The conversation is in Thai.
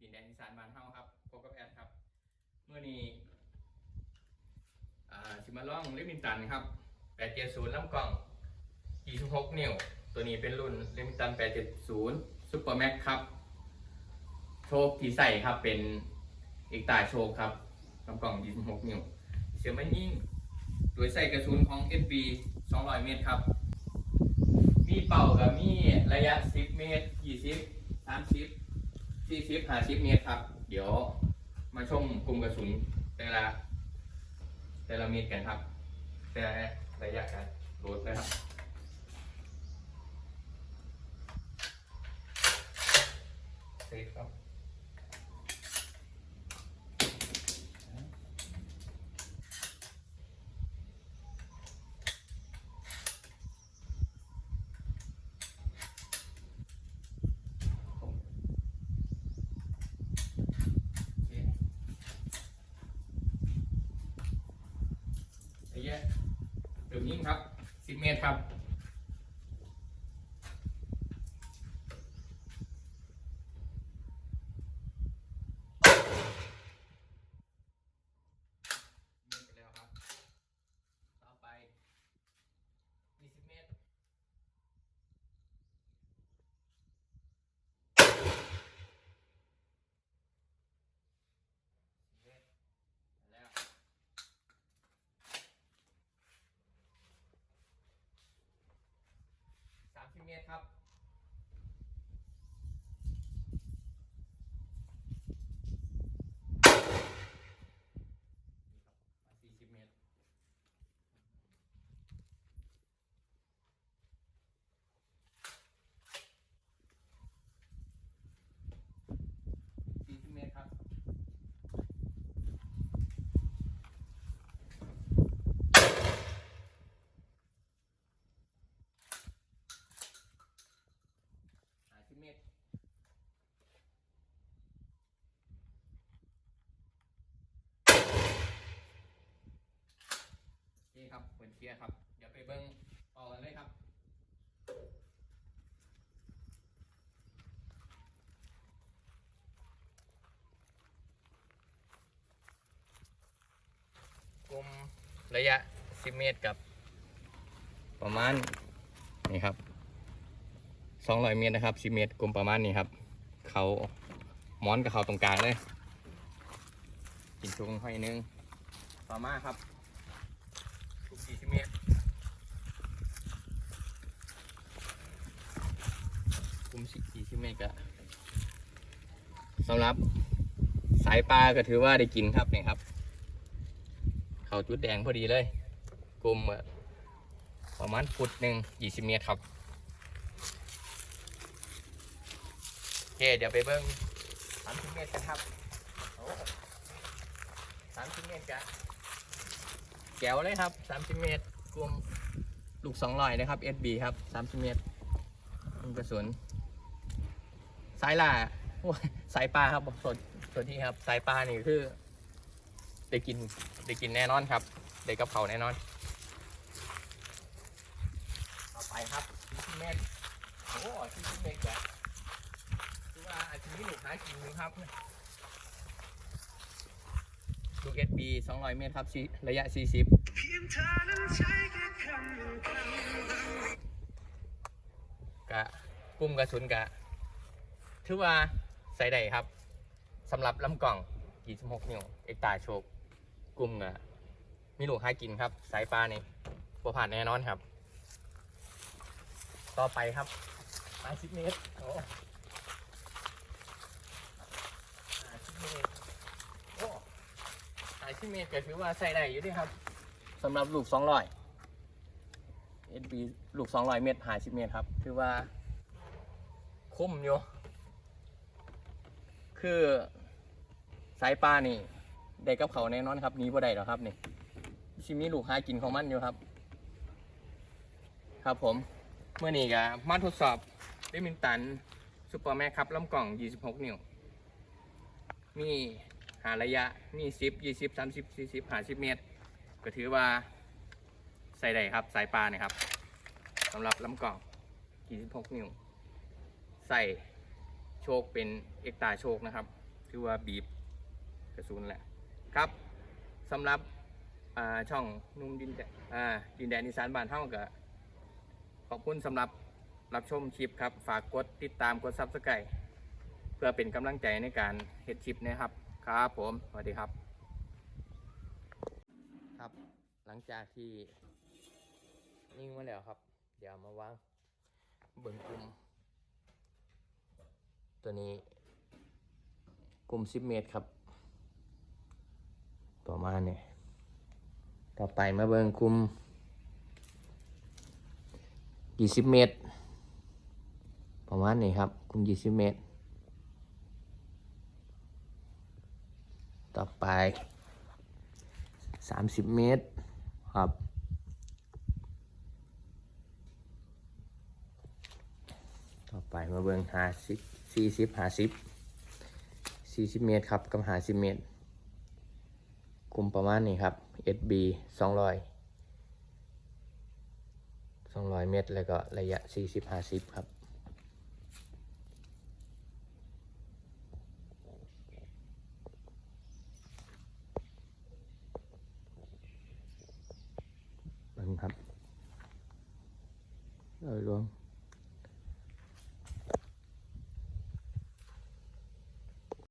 ดินแดนอีสานบ้านเฮาครับพบกับแอดครับเมื่อนี้อ่าสิมาล่องเลมินตันครับ870ลำกล่อง26นิ้วตัวนี้เป็นรุ่นเลมินตัน870 Super Max ครับ โชคที่ใส่ครับเป็นเอกตาโชคครับลำกล่อง26นิ้วเสียงไม่ยิ่งโดยใส่กระสุนของ FB 200 เมตรครับ มีเป่ากับมีระยะ 10 เมตร 20 30 ที่ชิปหาชิปเมตรครับ เดี๋ยวมาชมกลุ่มกระสุนแต่ละแต่ละเมตรกันครับ แต่ระยะการโหลดนะครับเซฟครับ ระยะเดี๋ ยวนี้ครับ 10 เมตรครับ เมตรไปแล้วครับ ต่อไป 20 เมตร เมตรแล้ว สามสิบ เมตรครับนี่ครับมาสี่สิบเมตร สี่สิบเมตรครับ ห้าสิบเมตร โอเคครับเปิดเคียร์ครับ เดี๋ยวไปเบิ้งต่อกันเลยครับกลมระยะ 10 เมตรกับ ประมาณ นี่ครับ 200 เมตรนะครับ 10 เมตรกลมประมาณนี้ครับ เขาหมอนกับเขาตรงกลางเลยกินชุงห้อยนึงต่อมาครับ ทุก40เมตรกลุ่ม40เมตรก็สำหรับสายปลาก็ถือว่าได้กินครับนี่ครับ เขาจุดแดงพอดีเลยกลมประมาณฟุตหนึ่ง20เมตรครับโอเคเดี๋ยวไปเบิ้ง30เมตรกันครับโอ้30เมตรกัน แก้วเลยครับ30เมตรกลมลูก200นะครับ SB ครับ30เมตรกกระสุนสายล่าสายปลาครับสดสดที่ครับ สายปลานี่คือได้กินได้กินแน่นอนครับได้กับเขาแน่นอนต่อไปครับ40เมตรโอ้40เมตรจ้ะคือว่าอาจจะมีลูกค้ากินนึงครับ ลูกเอสบี200 เมตรครับระยะ 40 กะกลุ่มกระสุนกะ ถือว่าใส่ได้ครับสำหรับลำกล่อง26นิ้วเอกตาโชคกลุ่มกะมีลูกค้ากินครับ สายปลานี่บ่ผ่านแน่นอนครับ ต่อไปครับ50เมตรโอ้ หาชิเมตรโอ้ สิเมตรก็ถือว่าใส่ได้อยู่ด้วยครับสำหรับลูกสองร้อยเอ็นบีลูกสองร้อยเมตรหาชิเมตรครับ ถือว่า คุ้มอยู่คือสายปลานี่ได้กับเขาแน่นอนครับหนี้บ่ได้หรอกครับนี่ชิมีลูกหากินของมันอยู่ครับ ครับผมเมื่อนี้ก็มาทดสอบเดมินตันซูเปอร์แม็กครับลำกล่อง 26 นิ้ว มี หาระยะมีสิบยี่สิบสามสิบสี่สิบห้าสิบเมตร ก็ถือว่าใส่ได้ครับสายปลาเนี่ยครับสำหรับลำกล่อง26 นิ้ว ใส่โชคเป็นเอกตาโชคนะครับถือว่าบีบกระสุนแหละครับสำหรับช่องนุ่มดินแดนอ่ดินแดนอีสานบ้านเท่ากับขอบคุณสำหรับรับชมคลิปครับ ฝากกดติดตามกดซับสไครต์เพื่อเป็นกำลังใจในการเฮ็ดคลิปนะครับ ครับผมสวัสดีครับ ครับหลังจากที่นิ่งมาแล้วครับ เดี๋ยวมาวางเบิ่งกลุ่มตัวนี้กลุ่ม 10 เมตรครับประมาณนี้ต่อไปมาเบิ่งกลุ่ม20 เมตร ประมาณนี้ครับกลุ่ม20 เมตร ต่อไป 30 เมตรครับต่อไปมาเบิ่ง50 40 50 40เมตรครับกับ50เมตรกลุ่มประมาณนี้ครับ SB 200 200เมตร แล้วก็ระยะ40 50ครับเบิ่ง ครับโดยรวม